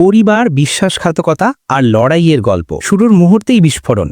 পরিবার, বিশ্বাসঘাতকতা আর লড়াইয়ের গল্প। শুরুর মুহূর্তেই বিস্ফোরণ।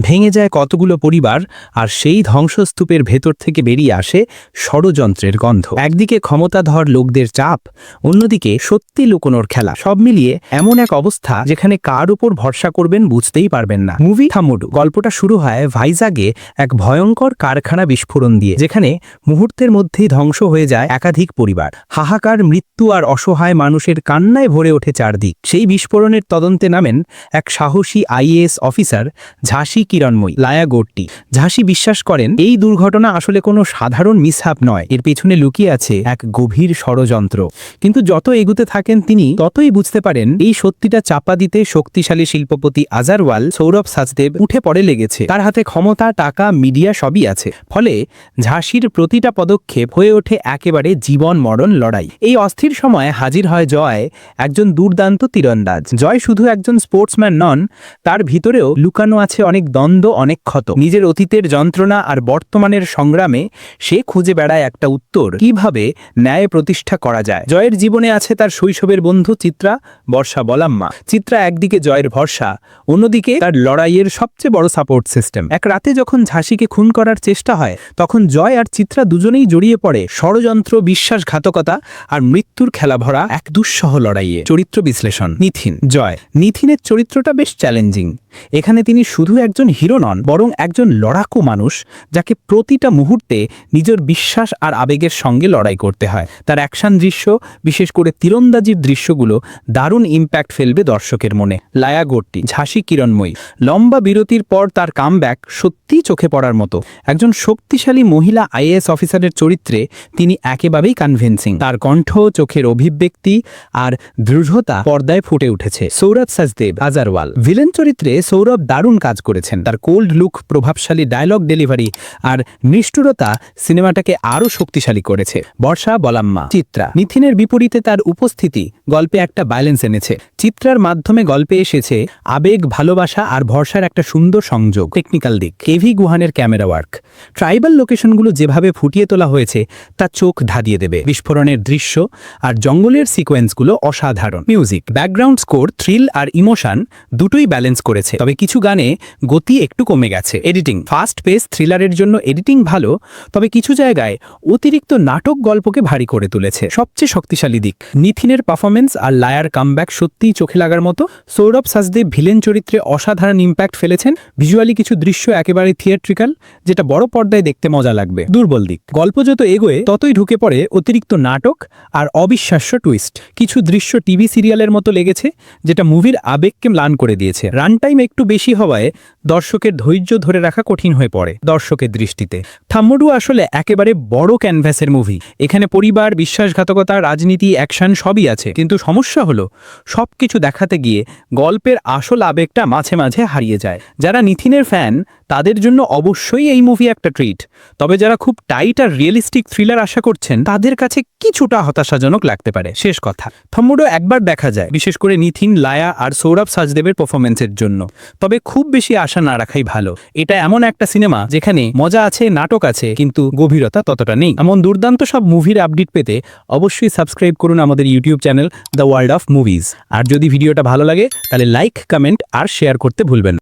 ভেঙে যায় কতগুলো পরিবার আর সেই ধ্বংসস্তূপের ভেতর থেকে বেরিয়ে আসে ষড়যন্ত্রের গন্ধ। একদিকে ক্ষমতাধর লোকদের চাপ, অন্যদিকে সত্যি লুকোনোর খেলা। সব মিলিয়ে এমন এক অবস্থা যেখানে কার উপর ভরসা করবেন বুঝতেই পারবেন না। মুভি থামুডু। গল্পটা শুরু হয় ভাইজাগে এক ভয়ঙ্কর কারখানা বিস্ফোরণ দিয়ে, যেখানে মুহূর্তের মধ্যেই ধ্বংস হয়ে যায় একাধিক পরিবার। হাহাকার, মৃত্যু আর অসহায় মানুষের কান্নায় ভরে ওঠে চারদিক। সেই বিস্ফোরণের তদন্তে নামেন এক সাহসী আইএএস অফিসার ঝাঁসি কিরণময়ী লায়া গোট্টি ঝাঁসি বিশ্বাস করেন, এই দুর্ঘটনা আসলে কোনো সাধারণ মিসহাপ নয়, এর পেছনে লুকিয়ে আছে এক গভীর ষড়যন্ত্র। কিন্তু যত এগুতে থাকেন তিনি, ততই বুঝতে পারেন এই সত্যিটা চাপা দিতে শক্তিশালী শিল্পপতি আজারওয়াল সৌরভ সাজদেব উঠে পড়ে লেগেছে। তার হাতে ক্ষমতা, টাকা, মিডিয়া সবই আছে। ফলে ঝাঁসির প্রতিটা পদক্ষেপ হয়ে ওঠে একেবারে জীবন মরণ লড়াই। এই অস্থির সময়ে হাজির হয় জয় একজন দুর্দান্ত তীরন্দাজ। জয় শুধু একজন স্পোর্টসম্যান নন, তার ভিতরেও লুকানো আছে অনেক দ্বন্দ্ব, অনেক ক্ষত। নিজের অতীতের যন্ত্রণা আর বর্তমানের সংগ্রামে সে খুঁজে বেড়ায় একটা উত্তর, কীভাবে ন্যায় প্রতিষ্ঠা করা যায়। জয়ের জীবনে আছে তার শৈশবের বন্ধু চিত্রা বর্ষা বলাম্মা। চিত্রা একদিকে জয়ের ভরসা, অন্যদিকে তার লড়াইয়ের সবচেয়ে বড় সাপোর্ট সিস্টেম। এক রাতে যখন ঝাঁসিকে খুন করার চেষ্টা হয়, তখন জয় আর চিত্রা দুজনেই জড়িয়ে পড়ে ষড়যন্ত্র, বিশ্বাসঘাতকতা আর মৃত্যুর খেলা ভরা এক দুঃসহ লড়াইয়ে। চরিত্র বিশ্লেষণ নিথিন। জয়। নিথিনের চরিত্রটা বেশ চ্যালেঞ্জিং এখানে তিনি শুধু একজন হিরো নন বরং একজন লড়াকু মানুষ যাকে প্রতিটা মুহূর্তে নিজের বিশ্বাস আর আবেগের সঙ্গে লড়াই করতে হয়। তার অ্যাকশন দৃশ্য বিশেষ করে তীরন্দাজির দৃশ্যগুলো দারুণ ইম্প্যাক্ট ফেলবে দর্শকের মনে। লায়া গোট্টি ঝাঁসি কিরণময়ী। লম্বা বিরতির পর তার কামব্যাক সত্যিই চোখে পড়ার মতো। একজন শক্তিশালী মহিলা আইএএস অফিসারের চরিত্রে তিনি একেবারেই কনভিন্সিং তার কণ্ঠ চোখের অভিব্যক্তি আর দৃঢ়তা পর্দায় ফুটে উঠেছে। সৌরভ সাজদেব, আজারওয়াল। ভিলেন চরিত্রে সৌরভ দারুণ কাজ করেছেন। তার কোল্ড লুক, প্রভাবশালী ডায়লগ ডেলিভারি আর নিষ্ঠুরতা সিনেমাটাকে আরও শক্তিশালী করেছে। বর্ষা বলাম্মা, চিত্রা। নিথিনের বিপরীতে তার উপস্থিতি গল্পে একটা ব্যালেন্স এনেছে। চিত্রার মাধ্যমে গল্পে এসেছে আবেগ, ভালোবাসা আর ভরসার একটা সুন্দর সংযোগ। টেকনিক্যাল দিক। কেভি গুহানের ক্যামেরা ওয়ার্ক ট্রাইবাল লোকেশনগুলো যেভাবে ফুটিয়ে তোলা হয়েছে, তা চোখ ধাঁধিয়ে দেবে। বিস্ফোরণের দৃশ্য আর জঙ্গলের সিকোয়েন্সগুলো অসাধারণ। মিউজিক ব্যাকগ্রাউন্ড স্কোর থ্রিল আর ইমোশন দুটোই ব্যালেন্স করেছে। তবে কিছু গানে গতি একটু কমে গেছে। এডিটিং ফাস্ট পেস থ্রিলারের জন্য এডিটিং ভালো, তবে কিছু জায়গায় অতিরিক্ত নাটক গল্পকে ভারী করে তুলেছে। সবচেয়ে শক্তিশালী দিক। নিথিনের পারফরমেন্স আর লায়ার কামব্যাক সত্যিই চোখে লাগার মতো। সৌরভ সাজদেব ভিলেন চরিত্রে অসাধারণ ইম্প্যাক্ট ফেলেছেন। ভিজুয়ালি কিছু দৃশ্য একেবারে থিয়েট্রিক্যাল যেটা বড় পর্দায় দেখতে মজা লাগবে। দুর্বল দিক। গল্প যত এগোয়, ততই ঢুকে পড়ে অতিরিক্ত নাটক আর অবিশ্বাস্য টুইস্ট কিছু দৃশ্য টিভি সিরিয়ালের মতো লেগেছে, যেটা মুভির আবেগকে ম্লান করে দিয়েছে। রান টাইম একটু বেশি হওয়ায় দর্শকের ধৈর্য ধরে রাখা কঠিন হয়ে পড়ে দর্শকের দৃষ্টিতে। থাম্মডু আসলে একেবারে বড় ক্যানভাসের মুভি এখানে পরিবার, বিশ্বাসঘাতকতা, রাজনীতি অ্যাকশন সবই আছে। কিন্তু সমস্যা হলো, সবকিছু দেখাতে গিয়ে গল্পের আসল আবেগটা মাঝে মাঝে হারিয়ে যায়। যারা নিথিনের ফ্যান তাদের জন্য অবশ্যই এই মুভি একটা ট্রিট তবে যারা খুব টাইট আর রিয়েলিস্টিক থ্রিলার আশা করছেন, তাদের কাছে কিছুটা হতাশাজনক লাগতে পারে। শেষ কথা। থম্মুডো একবার দেখা যায়, বিশেষ করে নিথিন, লায়া আর সৌরভ সাজদেবের পারফরমেন্সের জন্য। তবে খুব বেশি আশা না রাখাই ভালো। এটা এমন একটা সিনেমা যেখানে মজা আছে, নাটক আছে, কিন্তু গভীরতা ততটা নেই। এমন দুর্দান্ত সব মুভির আপডেট পেতে অবশ্যই সাবস্ক্রাইব করুন আমাদের YouTube channel the world of movies আর যদি ভিডিওটা ভালো লাগে, তাহলে লাইক কমেন্ট আর শেয়ার করতে ভুলবেন।